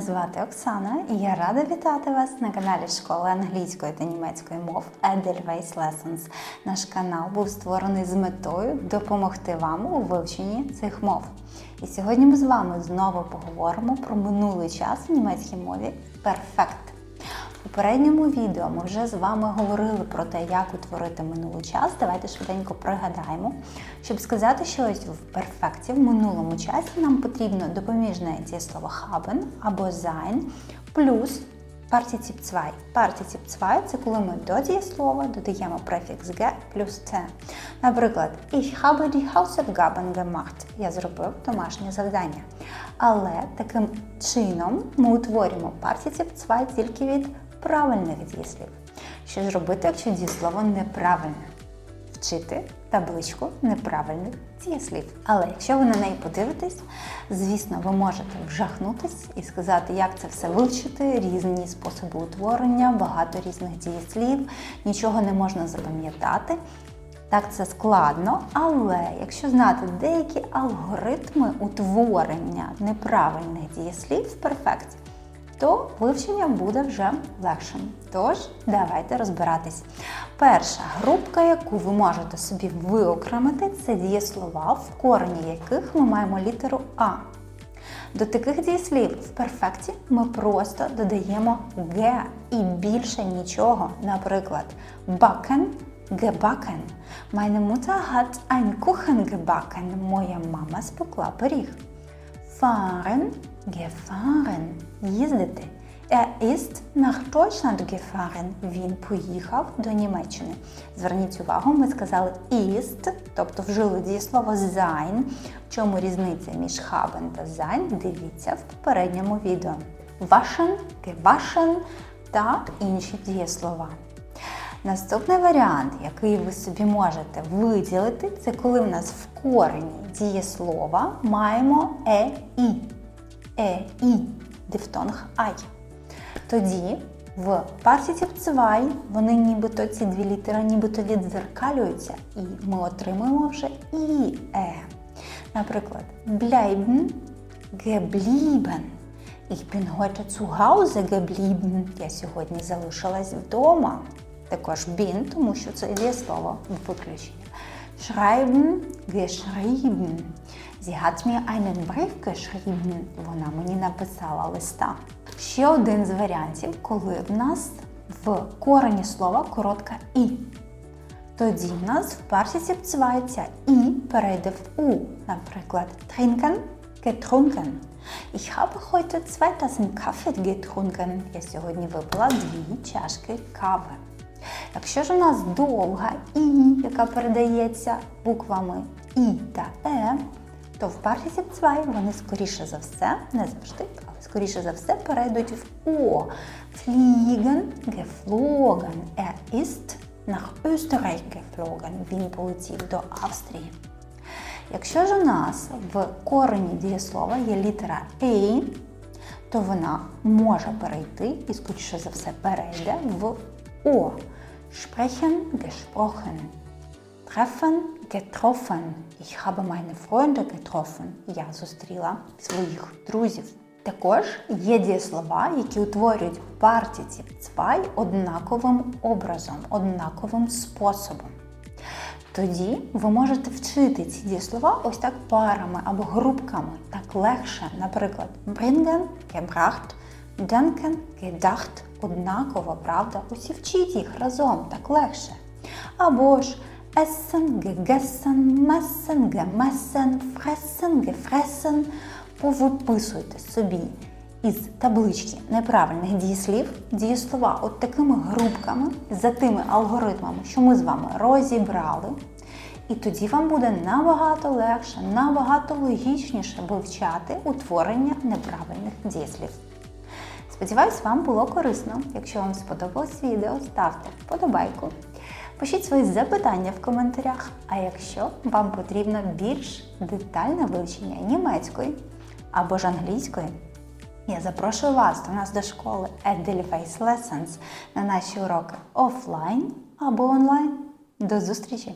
звати Оксана і я рада вітати вас на каналі Школи англійської та німецької мов Edelweiss Lessons. Наш канал був створений з метою допомогти вам у вивченні цих мов. І сьогодні ми з вами знову поговоримо про минулий час в німецькій мові Perfect. У попередньому відео ми вже з вами говорили про те, як утворити минулий час. Давайте швиденько пригадаємо. Щоб сказати, що ось в перфекті в минулому часі нам потрібно допоміжне дієслово haben або sein плюс партицip 2. Партицip 2 – це коли ми до дієслова додаємо префікс ge плюс це. Наприклад, ich habe die Hausaufgaben gemacht. Я зробив домашнє завдання. Але таким чином ми утворюємо партицip 2 тільки від правильних дієслів. Що зробити, якщо дієслово неправильне? Вчити табличку неправильних дієслів. Але якщо ви на неї подивитесь, звісно, ви можете вжахнутись і сказати, як це все вивчити, різні способи утворення, багато різних дієслів, нічого не можна запам'ятати. Так, це складно, але якщо знати деякі алгоритми утворення неправильних дієслів в перфекті, то вивчення буде вже легшим. Тож, давайте розбиратись. Перша групка, яку ви можете собі виокремити, це дієслова, в корені яких ми маємо літеру А. До таких дієслів в перфекті ми просто додаємо г і більше нічого. Наприклад, backen – gebacken. Meine Mutter hat ein Kuchen gebacken. Моя мама спекла пиріг. Fahren, gefahren – їздити. Er ist nach Deutschland gefahren. Він поїхав до Німеччини. Зверніть увагу, ми сказали ist, тобто вжили дієслово sein. Чому різниця між haben та sein? Дивіться в попередньому відео. Waschen, gewaschen та інші дієслова. Наступний варіант, який ви собі можете виділити, це коли в нас в корені дієслова маємо е і. Е і дифтонг ай. Тоді в партітів цвай вони нібито ці дві літери нібито відзеркалюються, і ми отримуємо вже і е. Наприклад, bleiben, geblieben. Ich bin heute zu Hause geblieben. Я сьогодні залишилась вдома. Також bin, тому що це є слово виключення. Schreiben, geschrieben. Sie hat mir einen Brief geschrieben. Вона мені написала листа. Ще один з варіантів, коли в нас в корені слова коротка і. Тоді в нас в партісі ця і перейде в у. Наприклад, trinken, getrunken. Ich habe heute zwei Tassen Kaffee getrunken. Я сьогодні випила дві чашки кави. Якщо ж у нас довга і, яка передається буквами І та Е, то в партісі цвай вони скоріше за все, не завжди, але скоріше за все перейдуть в О. Fliegen, geflogen. Er ist nach Österreich geflogen. Він полетів до Австрії. Якщо ж у нас в корені дієслова є літера «ей», то вона може перейти і, скоріше за все, перейде в О. Sprechen, gesprochen. Treffen, getroffen. Ich habe meine Freunde getroffen. Я зустріла своїх друзів. Також є дієслова, які утворюють партіці цвай однаковим образом, однаковим способом. Тоді ви можете вчити ці дієслова ось так парами або групками, так легше. Наприклад, bringen, gebracht, denken, gedacht. Однаково, правда? Усі вчіть їх разом, так легше. Або ж essen, gegessen, messen, gemessen, fressen, gefressen. Повиписуйте собі із таблички неправильних дієслів, дієслова от такими групками, за тими алгоритмами, що ми з вами розібрали. І тоді вам буде набагато легше, набагато логічніше вивчати утворення неправильних дієслів. Сподіваюсь, вам було корисно. Якщо вам сподобалось відео, ставте вподобайку. Пишіть свої запитання в коментарях. А якщо вам потрібно більш детальне вивчення німецької або ж англійської, я запрошую вас до нас до школи Edelweiss Lessons на наші уроки офлайн або онлайн. До зустрічі!